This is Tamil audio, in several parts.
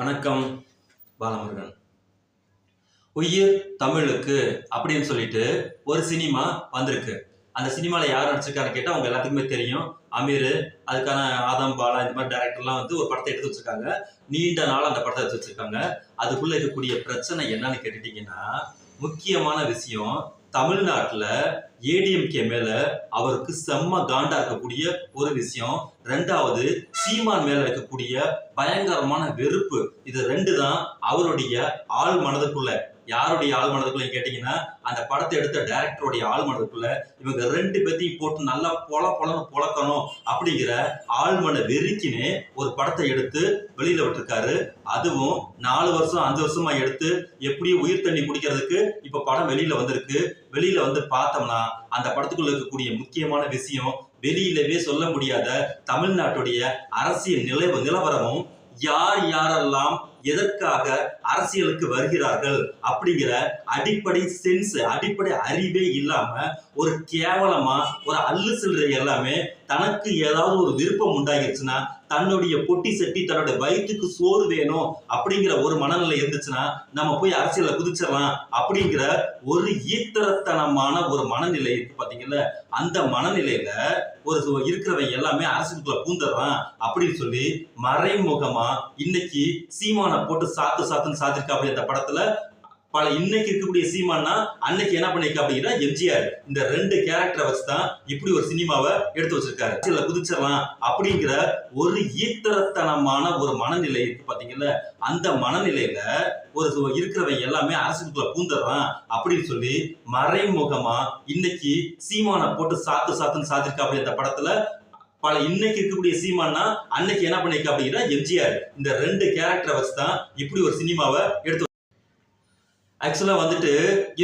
வணக்கம் பாலமுருகன். உயிர் தமிழுக்கு அப்படின்னு சொல்லிட்டு ஒரு சினிமா வந்திருக்கு. அந்த சினிமாவில் யார் நடிச்சிருக்காருன்னு கேட்டால் அவங்க எல்லாத்துக்குமே தெரியும். அமீர் அதுக்கான ஆதம் பாலா இந்த மாதிரி டேரக்டர்லாம் வந்து ஒரு படத்தை எடுத்து வச்சிருக்காங்க. நீண்ட நாள் அந்த படத்தை எடுத்து வச்சிருக்காங்க. அதுக்குள்ளே இருக்கக்கூடிய பிரச்சனை என்னன்னு கேட்டுட்டீங்கன்னா முக்கியமான விஷயம் தமிழ்நாட்டில் ஏடிஎம்கே மேல அவருக்கு செம்ம காண்டா இருக்கக்கூடிய ஒரு விஷயம். ரெண்டாவது சீமான் மேல இருக்கக்கூடிய பயங்கரமான வெறுப்பு. இது ரெண்டு தான் அவருடைய ஆள் மனதுக்குள்ள. யாருடைய ஆள் மனதுக்குள்ள கேட்டீங்கன்னா அந்த படத்தை எடுத்த டைரக்டருடைய ஆள் மனதுக்குள்ள இவங்க ரெண்டு பேத்தையும் போட்டு நல்லா பொல பொலன்னு பொழக்கணும் அப்படிங்கிற ஆழ்மன வெறுக்கினே ஒரு படத்தை எடுத்து வெளியில விட்டுருக்காரு. அதுவும் நாலு வருஷம் அஞ்சு வருஷமா எடுத்து எப்படியும் உயிர் தண்ணி குடிக்கிறதுக்கு இப்ப படம் வெளியில வந்திருக்கு. வெளியில வந்து பார்த்தோம்னா அந்த படத்துக்குள்ள இருக்கக்கூடிய முக்கியமான விஷயம் வெளியிலவே சொல்ல முடியாத தமிழ்நாட்டுடைய அரசியல் நிலை நிலவரமும் யார் யாரெல்லாம் எதற்காக அரசியலுக்கு வருகிறார்கள் அப்படிங்கிற அடிப்படை சென்ஸ் அடிப்படை அறிவே இல்லாம ஒரு கேவலமா ஒரு அல்லு சில்லறை எல்லாமே தனக்கு ஏதாவது ஒரு விருப்பம் உண்டாகிருச்சுன்னா தன்னுடைய பொட்டி செட்டி தன்னோட வயிற்றுக்கு சோறு வேணும் அப்படிங்கிற ஒரு மனநிலை இருந்துச்சுன்னா நம்ம போய் அரசியல குதிச்சிடலாம் அப்படிங்கிற ஒரு ஈத்தரத்தனமான ஒரு மனநிலை இருக்கு பாத்தீங்கல்ல? அந்த மனநிலையில ஒரு இருக்கிறவங்க எல்லாமே அரசியலுக்குள்ள பூந்துடுறான் அப்படின்னு சொல்லி மறைமுகமா இன்னைக்கு சீமான போட்டு சாத்து சாத்துன்னு சாத்திருக்காப்படி அந்த படத்துல பல இன்னைக்கு இருக்கக்கூடிய சீமானா அன்னைக்கு என்ன பண்ணிருக்கா அப்படின்னா எம்ஜிஆர் இந்த ரெண்டு கேரக்டரை வச்சு தான் இப்படி ஒரு சினிமாவை எடுத்து வச்சிருக்காரு. சில குதிச்சிடலாம் அப்படிங்கிற ஒரு ஈத்தரத்தனமான ஒரு மனநிலை இருக்கு பாத்தீங்கல்ல? அந்த மனநிலையில ஒரு இருக்கிறவங்க எல்லாமே அரசுக்குள்ள பூந்துடுறான் அப்படின்னு சொல்லி மறைமுகமா இன்னைக்கு சீமானை போட்டு சாத்து சாத்துன்னு சாத்திருக்காப்படி அந்த படத்துல பல இன்னைக்கு இருக்கக்கூடிய சீமானா அன்னைக்கு என்ன பண்ணிக்க அப்படின்னா எம்ஜிஆர். இந்த ரெண்டு கேரக்டரை வச்சு தான் இப்படி ஒரு சினிமாவை எடுத்து ஆக்சுவலாக வந்துட்டு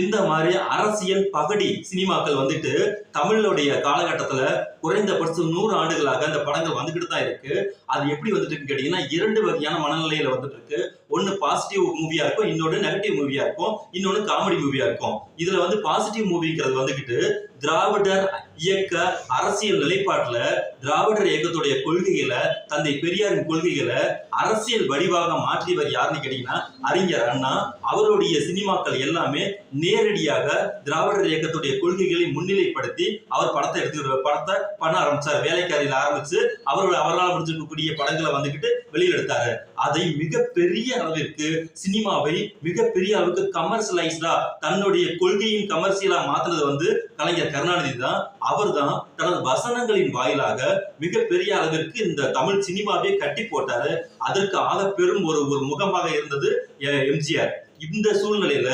இந்த மாதிரி அரசியல் பகடி சினிமாக்கள் வந்துட்டு தமிழுடைய காலகட்டத்தில் குறைந்தபட்சம் நூறு ஆண்டுகளாக அந்த படங்கள் வந்துக்கிட்டு தான் இருக்கு. அது எப்படி வந்துட்டு இருக்குன்னு இரண்டு வகையான மனநிலையில் வந்துட்டு இருக்கு. ஒன்று பாசிட்டிவ் மூவியாக இருக்கும் இன்னொன்று நெகட்டிவ் மூவியாக இருக்கும் இன்னொன்று காமெடி மூவியாக இருக்கும். இதில் வந்து பாசிட்டிவ் மூவிங்கிறது வந்துக்கிட்டு திராவிடர் இயக்க அரசியல் நிலைப்பாட்டுல திராவிடர் இயக்கத்துடைய கொள்கைகளை தந்தை பெரியாரின் கொள்கைகளை அரசியல் வடிவாக மாற்றியவர் யாருன்னு கேட்டீங்கன்னா அறிஞர் அண்ணா. அவருடைய சினிமாக்கள் எல்லாமே நேரடியாக திராவிடர் இயக்கத்துடைய கொள்கைகளை முன்னிலைப்படுத்தி அவர் படத்தை எடுத்து படத்தை பண்ண ஆரம்பிச்சார். வேலைக்காரியில் ஆரம்பிச்சு அவரோட அவரால் முடிஞ்சிருக்கக்கூடிய படங்களை வந்துகிட்டு வெளியில் எடுத்தாரு. அதை மிகப்பெரிய அளவிற்கு சினிமாவை மிகப்பெரிய அளவுக்கு கமர்ஷியலைஸ்டா தன்னுடைய கொள்கையின் கமர்ஷியலா மாத்தினது வந்து கலைஞர் கருணாநிதி தான். அவர் தான் தனது வசனங்களின் வாயிலாக மிகப்பெரிய அளவிற்கு இந்த தமிழ் சினிமாவே கட்டி போட்டாரு. அதற்கு ஆக பெரும் ஒரு ஒரு முகமாக இருந்தது எம்ஜிஆர். இந்த சூழ்நிலையில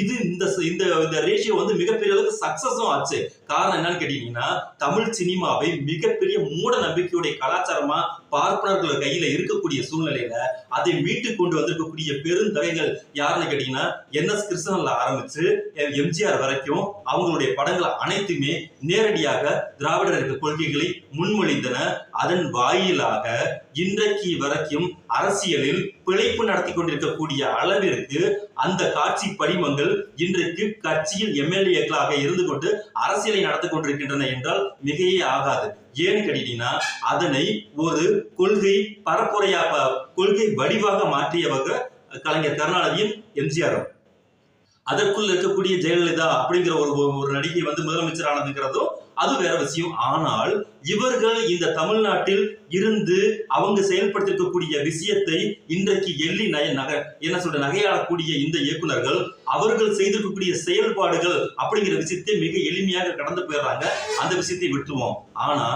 இது இந்த இந்த இந்த ரேஷியோ வந்து மிகப்பெரிய அளவுக்கு சக்சஸும் ஆச்சு. காரணம் என்னன்னு கேட்டீங்கன்னா தமிழ் சினிமாவை மிகப்பெரிய மூட நம்பிக்கையுடைய கலாச்சாரமா பார்ப்பனர்கள் கையில இருக்கக்கூடிய சூழ்நிலையில அதை மீட்டு கொண்டு வந்திருக்கக்கூடிய பெருந்தகைகள் யாருன்னு கேட்டீங்கன்னா என் எஸ் கிருஷ்ணன்ல ஆரம்பிச்சு எம்ஜிஆர் வரைக்கும் அவங்களுடைய படங்கள் அனைத்துமே நேரடியாக திராவிடருக்கு கொள்கைகளை முன்மொழிந்தன. அதன் வாயிலாக இன்றைக்கு வரைக்கும் அரசியலில் பிழைப்பு நடத்தி கொண்டிருக்கக்கூடிய அளவிற்கு அந்த காட்சி படிமங்கள் இன்றைக்கு கட்சியில் எம்எல்ஏக்களாக இருந்து கொண்டு அரசியலை நடத்தி கொண்டிருக்கின்றன என்றால் மிகையே ஆகாது. ஏன்னு கேட்டீங்கன்னா அதனை ஒரு கொள்கை பரப்புரையா கொள்கை வடிவாக மாற்றியவங்க கலைஞர் கருணாநிதியும் எம்ஜிஆரும் அதற்குள் இருக்கக்கூடிய ஜெயலலிதா அப்படிங்கிற ஒரு ஒரு நடிகை வந்து முதலமைச்சர் ஆனதுங்கிறதும் அது வேற விஷயம். ஆனால் இவர்கள் இந்த தமிழ்நாட்டில் இருந்து அவங்க செயல்படுத்திருக்கக்கூடிய விஷயத்தை இன்றைக்கு எள்ளி நய நகை என்ன சொல்ற நகையாடக்கூடிய இந்த இயக்குனர்கள் அவர்கள் செய்திருக்கக்கூடிய செயல்பாடுகள் அப்படிங்கிற விஷயத்தை மிக எளிமையாக கடந்து போயிடுறாங்க. அந்த விஷயத்தை விட்டுருவோம். ஆனா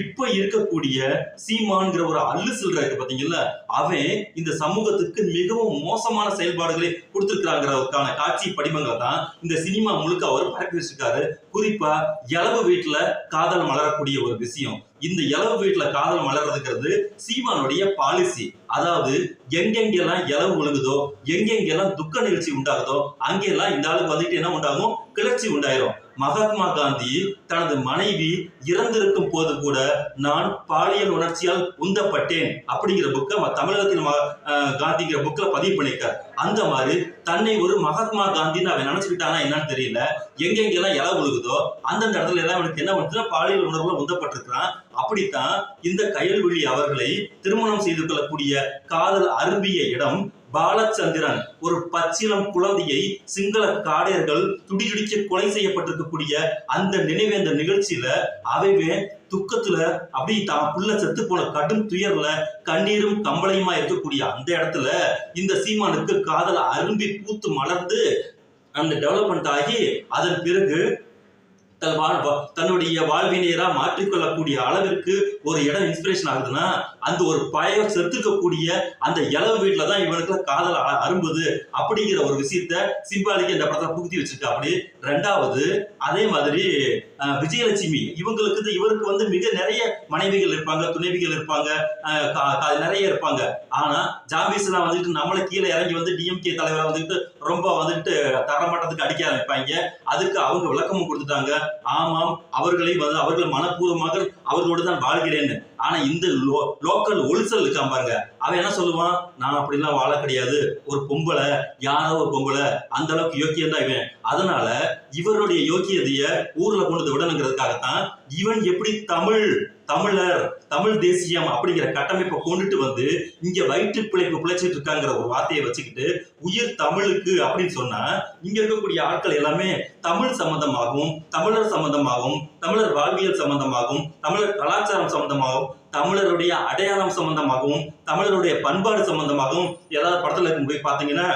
இப்ப இருக்கக்கூடிய சீமான்கிற ஒரு அல்லு சில்லற இருக்கு பாத்தீங்கல்ல அவன் இந்த சமூகத்துக்கு மிகவும் மோசமான செயல்பாடுகளை கொடுத்திருக்கிறாங்கிறதுக்கான காட்சி படிமங்களை தான் இந்த சினிமா முழுக்க அவர் பரப்பி வச்சிருக்காரு. குறிப்பா இளவு வீட்டுல காதல் மலரக்கூடிய ஒரு விஷயம். இந்த இளவு வீட்டுல காதல் மலர்றதுங்கிறது சீமானுடைய பாலிசி அதாவது எங்கெங்கெல்லாம் இளவு விழுகுதோ எங்கெங்கெல்லாம் துக்க நிகழ்ச்சி உண்டாகுதோ அங்கெல்லாம் இந்த ஆளுக்கு வந்துட்டு என்ன உண்டாகும்? கிளர்ச்சி உண்டாயிரும். மகாத்மா காந்தி தனது மனைவி இறந்திருக்கும் போது கூட நான் பாலியல் உணர்ச்சியால் உந்தப்பட்டேன் அப்படிங்கிற புக்கை தமிழகத்தில் காந்திங்கிற புக்கில் பதிவு பண்ணியிருக்கார். அந்த மாதிரி தன்னை ஒரு மகாத்மா காந்தின்னு அவன் நினைச்சுக்கிட்டானா என்னன்னு தெரியல. எங்கெங்கெல்லாம் இலை விழுகுதோ அந்தந்த இடத்துல எல்லாம் அவனுக்கு என்ன பண்ணுச்சுன்னா பாலியல் உணர்வுல உந்தப்பட்டிருக்கிறான். அப்படித்தான் இந்த கயல்விழி அவர்களை திருமணம் செய்து கொள்ளக்கூடிய காதல் அரும்பிய இடம் பாலச்சந்திரன் ஒரு பச்சிலம் குழந்தையை சிங்கள காடையர்கள் துடிதுடிக்க கொலை செய்யப்பட்டிருக்கக்கூடிய அந்த நினைவேந்த நிகழ்ச்சியில அவைவே துக்கத்துல அப்படி தான் புள்ள செத்து போன கடும் துயர்ல கண்ணீரும் கம்பளையுமா இருக்கக்கூடிய அந்த இடத்துல இந்த சீமானுக்கு காதல அரும்பி பூத்து மலர்ந்து அந்த டெவலப்மெண்ட் ஆகி அதன் பிறகு தன் வாழ் வா- தன்னுடைய வாழ்வினையரா மாற்றிக்கொள்ளக்கூடிய அளவிற்கு ஒரு இடம் இன்ஸ்பிரேஷன் ஆகுதுன்னா அந்த ஒரு பய செத்துக்கக்கூடிய அந்த இளவு வீட்டில் தான் இவனுக்கு காதல் அ- அரும்புது அப்படிங்கிற ஒரு விஷயத்த சிம்பாலிக்கு இந்த படத்தை புகுத்தி வச்சிருக்கா. அப்படி ரெண்டாவது அதே மாதிரி விஜயலட்சுமி. இவங்களுக்கு இவருக்கு வந்து மிக நிறைய மனைவிகள் இருப்பாங்க துணைவிகள் இருப்பாங்க கா- நிறைய இருப்பாங்க. ஆனா ஜாபீஸ்லாம் வந்துட்டு நம்மளை கீழே இறங்கி வந்து டிஎம்கே தலைவரை வந்துட்டு ரொம்ப வந்துட்டு தரமாட்டத்துக்கு அடிக்க ஆரம்பிப்பாங்க. அதுக்கு அவங்க விளக்கமும் கொடுத்துட்டாங்க. ஆமாம் அவர்களை வந்து அவர்கள் மனப்பூர்வமாக அவர்களோடு தான் வாழ்கிறேன்னு. ஆனா இந்த லோ- லோக்கல் ஒலிசல் இருக்கான் பாருங்க. அவன் என்ன சொல்லுவான்? நான் அப்படிலாம் வாழ கிடையாது. ஒரு பொம்பளை யாரோ ஒரு பொம்பளை அந்த அளவுக்கு யோக்கியம் தான் இவன். அதனால இவருடைய யோக்கியதைய ஊர்ல கொண்டு விடணுங்கிறதுக்காகத்தான் இவன் எப்படி தமிழ் தமிழர் தமிழ் தேசியம் அப்படிங்கிற கட்டமைப்பை கொண்டுட்டு வந்து இங்க வயிற்று பிழைப்பு பிழைச்சிட்டு இருக்காங்கிற ஒரு வார்த்தையை வச்சுக்கிட்டு உயிர் தமிழுக்கு அப்படின்னு சொன்னா இங்க இருக்கக்கூடிய ஆட்கள் எல்லாமே தமிழ் சம்பந்தமாகவும் தமிழர் சம்பந்தமாகவும் தமிழர் வாழ்வியல் சம்பந்தமாகவும் தமிழர் கலாச்சாரம் சம்பந்தமாகவும் தமிழருடைய அடையாளம் சம்பந்தமாகவும் தமிழருடைய பண்பாடு சம்பந்தமாகவும் ஏதாவது படத்துல இருக்கும் போய் பாத்தீங்கன்னா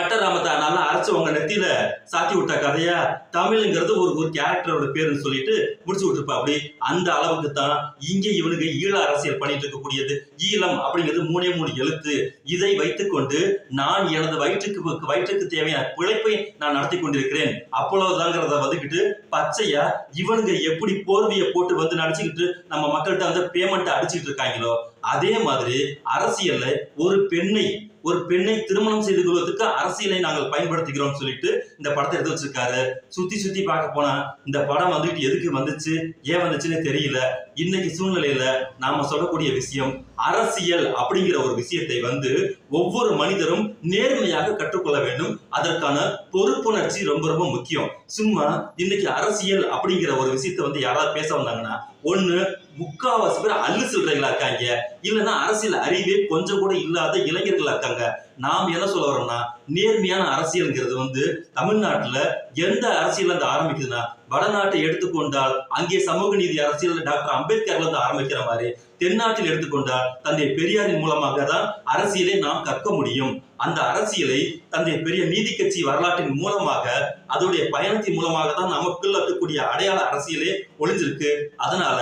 பட்டராமத்தை நல்லா அரைச்சு உங்க நெத்தியில சாத்தி விட்ட கதையா தமிழ்ங்கிறது ஒரு ஒரு கேரக்டரோட பேருன்னு சொல்லிட்டு முடிச்சு விட்டுருப்பா. அப்படி அந்த அளவுக்கு தான் இங்கே இவனுக்கு ஈழ அரசியல் பண்ணிட்டு இருக்கக்கூடியது. ஈழம் அப்படிங்கிறது மூணே மூணு எழுத்து. இதை வைத்துக்கொண்டு நான் எனது வயிற்றுக்கு வயிற்றுக்கு தேவையான பிழைப்பை நான் நடத்தி கொண்டிருக்கிறேன். அப்பளவுதாங்கிறத வந்துக்கிட்டு பச்சையா இவனுங்க எப்படி போர்வையை போட்டு வந்து நடிச்சுக்கிட்டு நம்ம மக்கள்கிட்ட அந்த பேமெண்ட் அடிச்சுட்டு இருக்காங்களோ அதே மாதிரி அரசியல்ல ஒரு பெண்ணை ஒரு பெண்ணை திருமணம் செய்து கொள்வதற்கு அரசியலை நாங்கள் பயன்படுத்துகிறோம் சொல்லிட்டு இந்த படத்தை எடுத்து வச்சிருக்காரு. சுத்தி சுத்தி பார்க்க போனா இந்த படம் வந்துட்டு எதுக்கு வந்துச்சு ஏன் வந்துச்சுன்னு தெரியல. இன்னைக்கு சூழ்நிலையில நாம சொல்லக்கூடிய விஷயம் அரசியல் அப்படிங்கிற ஒரு விஷயத்தை வந்து ஒவ்வொரு மனிதரும் நேர்மையாக கற்றுக்கொள்ள வேண்டும். அதற்கான பொறுப்புணர்ச்சி ரொம்ப ரொம்ப முக்கியம். சும்மா இன்னைக்கு அரசியல் அப்படிங்கிற ஒரு விஷயத்த வந்து யாராவது பேச வந்தாங்கன்னா ஒண்ணு முக்காவாசி பேர் அல்லு சொல்றீங்களா இருக்காங்க. இல்லைன்னா அரசியல் அறிவே கொஞ்சம் கூட இல்லாத இளைஞர்களா இருக்காங்க. நாம் என்ன சொல்ல வரோம்னா நேர்மையான அரசியல்ங்கிறது வந்து தமிழ்நாட்டுல எந்த அரசியல் வந்து ஆரம்பிக்குதுன்னா வடநாட்டை எடுத்துக்கொண்டால் அங்கே சமூக நீதி அரசியல் டாக்டர் அம்பேத்கர்ல இருந்து ஆரம்பிக்கிற மாதிரி தென்னாட்டில் எடுத்துக்கொண்டால் தந்தை பெரியாரின் மூலமாக தான் அரசியலை நாம் கற்க முடியும். அந்த அரசியலை தந்தை பெரிய நீதி கட்சி வரலாற்றின் மூலமாக அதோடைய பயணத்தின் மூலமாக தான் நமக்குள்ள இருக்கக்கூடிய அடையாள அரசியலே ஒளிஞ்சிருக்கு. அதனால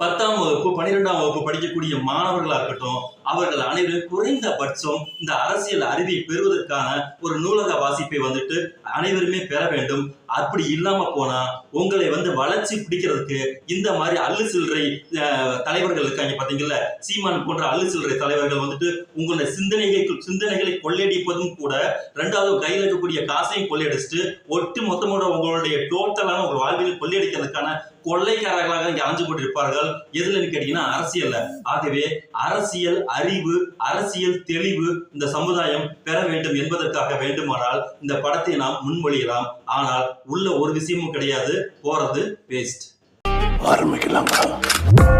பத்தாம் வகுப்பு பன்னிரெண்டாம் வகுப்பு படிக்கக்கூடிய மாணவர்களா இருக்கட்டும் அவர்கள் அனைவரும் குறைந்தபட்சம் இந்த அரசியல் அறிவை பெறுவதற்கான ஒரு நூலக வாசிப்பை வந்துட்டு அனைவருமே பெற வேண்டும். அப்படி இல்லாம போனா உங்களை வந்து வளர்ச்சி பிடிக்கிறதுக்கு இந்த மாதிரி அள்ளு சில்லறை தலைவர்கள் இருக்காங்க பாத்தீங்கல்ல? சீமான் போன்ற அள்ளு சில்லறை தலைவர்கள் வந்துட்டு உங்களுடைய சிந்தனைகள் சிந்தனைகளை கொள்ளையடிப்பதும் கூட ரெண்டாவது கையில் இருக்கக்கூடிய காசையும் கொள்ளையடிச்சிட்டு ஒட்டு மொத்தமோட உங்களுடைய டோட்டலான உங்கள் வாழ்வியல் கொள்ளையடிக்கிறதுக்கான கொள்ளைக்காரர்களாக இங்க அலைஞ்சு கொண்டிருப்பார்கள். எதுலன்னு கேட்டீங்கன்னா அரசியல்ல. ஆகவே அரசியல் அறிவு அரசியல் தெளிவு இந்த சமுதாயம் பெற வேண்டும் என்பதற்காக வேண்டுமானால் இந்த படத்தை நாம் முன்மொழியலாம். ஆனால் உள்ள ஒரு விஷயமும் கிடையாது. போறது வேஸ்ட் ஆரம்பிக்கலாம்.